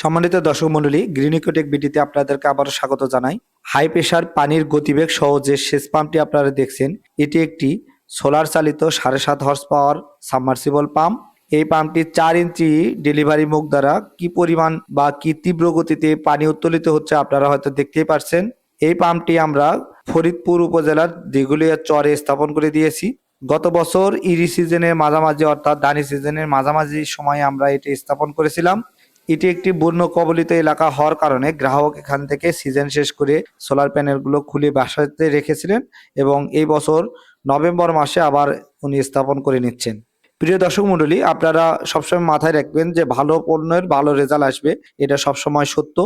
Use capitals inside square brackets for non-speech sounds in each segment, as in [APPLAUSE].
সম্মানিত দর্শক মণ্ডলী, গ্রিনিকোটেক বিডিতে আপনাদেরকে আবারও স্বাগত জানাই। হাই প্রেশার পানির গতিবেগ সহ যে সেচ পাম্পটি আপনারা দেখছেন, এটি একটি সোলার চালিত সাড়ে সাত হর্স পাওয়ার সাবমার্সিবল পাম্প এই পাম্পটি চার ইঞ্চি ডেলিভারি মুখ দ্বারা কি পরিমাণ বা কি তীব্র গতিতে পানি উত্তোলিত হচ্ছে আপনারা হয়তো দেখতেই পারছেন। এই পাম্পটি আমরা ফরিদপুর উপজেলার দিগুলিয়া চরে স্থাপন করে দিয়েছি। গত বছর ইরি সিজনের মাঝামাঝি অর্থাৎ দানি সিজনের মাঝামাঝি সময়ে আমরা এটি স্থাপন করেছিলাম। এটি একটি বন্য কবলিত এলাকা হওয়ার কারণে গ্রাহক এখান থেকে সিজন শেষ করে সোলার প্যানেলগুলো খুলে বাসাতে রেখেছিলেন এবং এই বছর নভেম্বর মাসে আবার উনি স্থাপন করে নিচ্ছেন। প্রিয় দর্শক মণ্ডলী, আপনারা সবসময় মাথায় রাখবেন যে ভালো পণ্যের ভালো রেজাল্ট আসবে, এটা সবসময় সত্য।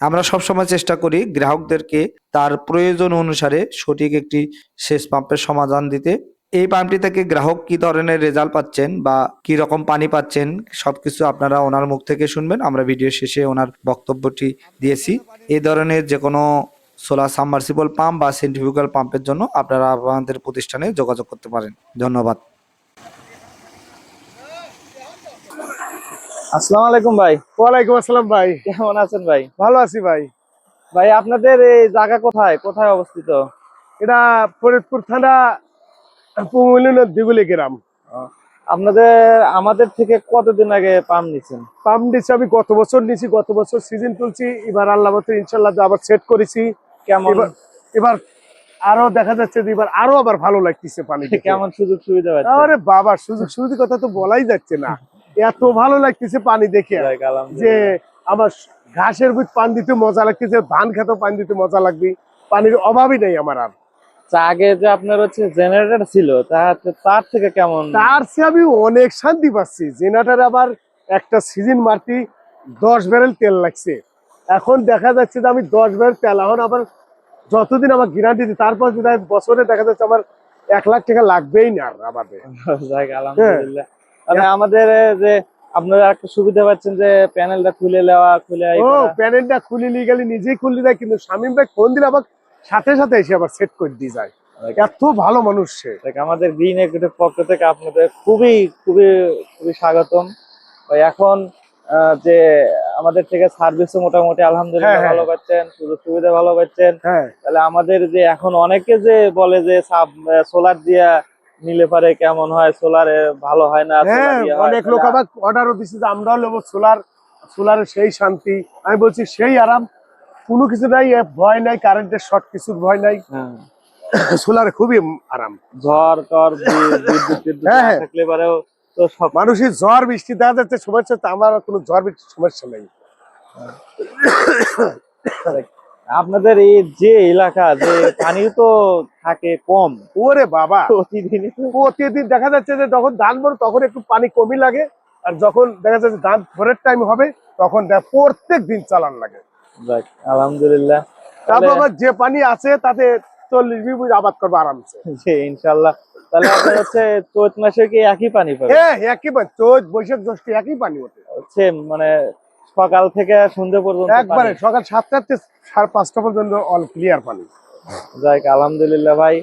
আমরা সবসময় চেষ্টা করি গ্রাহকদেরকে তার প্রয়োজন অনুসারে সঠিক একটি সেচ পাম্পের সমাধান দিতে। এই পাম্পটি থেকে গ্রাহক কি ধরনের রেজাল্ট পাচ্ছেন বা কি রকম পানি পাচ্ছেন সবকিছু আপনারা ওনার মুখ থেকে শুনবেন। আমরা ভিডিও শেষে ওনার বক্তব্যটি দিয়েছি। এই ধরনের যে কোনো সোলার সাবমার্সিবল পাম্প বা সেন্ট্রিফিউগাল পাম্পের জন্য আপনারা আমাদের প্রতিষ্ঠানে যোগাযোগ করতে পারেন। ধন্যবাদ। আসসালামু আলাইকুম ভাই। ওয়ালাইকুম আসসালাম ভাই। কেমন আছেন ভাই? ভালো আছি ভাই। ভাই আপনাদের এই জায়গা কোথায়? কোথায় অবস্থিত? এটা ফরিদপুর থানা পুমলিনের দিগুলি গ্রাম। আপনাদের আমাদের থেকে কতদিন আগে পাম নিছেন? পাম্প নিচ্ছি আমি গত বছর নিছি গত বছর সিজন তুলছি এবার আল্লাহ মতো ইনশাল্লাহ আবার সেট করেছি। কেমন? এবার আরও দেখা যাচ্ছে যে এবার আরও আবার ভালো লাগতেছে পানি কেমন সুযোগ সুবিধা আরে বাবা সুযোগ সুবিধার কথা তো বলাই যাচ্ছে না। এত ভালো লাগতেছে পানি দেখে। যে। আমার ঘাসের বুঝ পানি দিতে মজা লাগতেছে ধান খেতেও পানি দিতে মজা লাগবে। পানির অভাবই নেই আমার আর। আগে যে আপনার হচ্ছে জেনারেটর ছিল তার তার থেকে কেমন? তার চেয়ে আমি অনেক শান্তি পাচ্ছি। জেনারেটার আবার একটা সিজন মারতি দশ ব্যারেল তেল লাগছে। এখন দেখা যাচ্ছে যে আমি দশ ব্যারেল তেল এখন আবার যতদিন আমার গ্যারান্টি দিই তারপর বছরে দেখা যাচ্ছে আমার এক লাখ টাকা লাগবেই না আর আমাদের আলহামদুলিল্লাহ। আমাদের যে আপনারা একটা সুবিধা পাচ্ছেন যে প্যানেলটা খুলে নেওয়া খুলে ও প্যানেলটা খুলে নিয়ে গেলে নিজেই খুলে দেয় কিন্তু শামীম ভাই ফোন দিলে আবার সাথে সাথে এসে আবার সেট করে দিয়ে যায়। এত ভালো মানুষ সে। আমাদের গ্রিন একুটের পক্ষ থেকে আপনাদের খুবই খুবই খুবই স্বাগতম। এখন যে আমাদের থেকে সার্ভিসও মোটামুটি আলহামদুলিল্লাহ হ্যাঁ, হ্যাঁ। ভালো পাচ্ছেন সুযোগ সুবিধা ভালো পাচ্ছেন। হ্যাঁ। তাহলে আমাদের যে এখন অনেকে যে বলে যে সাব সোলার দিয়া নিলে পারে কেমন হয় সোলারে ভালো হয় না। অনেক লোক আবার অর্ডারও দিচ্ছে যে আমরাও নেব সোলার সোলারের সেই শান্তি। আমি বলছি সেই আরাম। কোনো কিছু নাই ভয় নাই কারেন্টের শর্ট কিছুর ভয় নাই। হ্যাঁ, সোলারে খুবই আরাম। ঝড় টর হ্যাঁ, হ্যাঁ। থাকলে পারেও তো সব মানুষের ঝড় বৃষ্টি দেখা যাচ্ছে সমস্যা আমার কোনো ঝড় বৃষ্টির সমস্যা নেই। আপনাদের এই যে এলাকা যে পানি তো থাকে কম। ওরে বাবা! প্রতিদিনই তো প্রতিদিন দেখা যাচ্ছে যে যখন ধান ভরো তখন একটু পানি কমই লাগে। আর যখন দেখা যাচ্ছে ধান ভরের টাইম হবে তখন প্রত্যেক দিন চালান লাগে। যাক, আলহামদুলিল্লাহ। তারপর আবার যে পানি আছে তাতে চল্লিশ বিঘ আবাদ করব আরামসে। [LAUGHS] জি, ইনশাল্লাহ তাহলে আপনার হচ্ছে চৈত মাসে কি একই পানি পাবে হ্যাঁ একই পানি। চৈত বৈশাখ জ্যৈষ্ঠ একই পানি ওঠে। হচ্ছে মানে সকাল থেকে সন্ধ্যে পর্যন্ত একবারে। সকাল সাতটাতে সাড়ে পাঁচটা পর্যন্ত অল ক্লিয়ার পানি। যাক আলহামদুলিল্লাহ ভাই।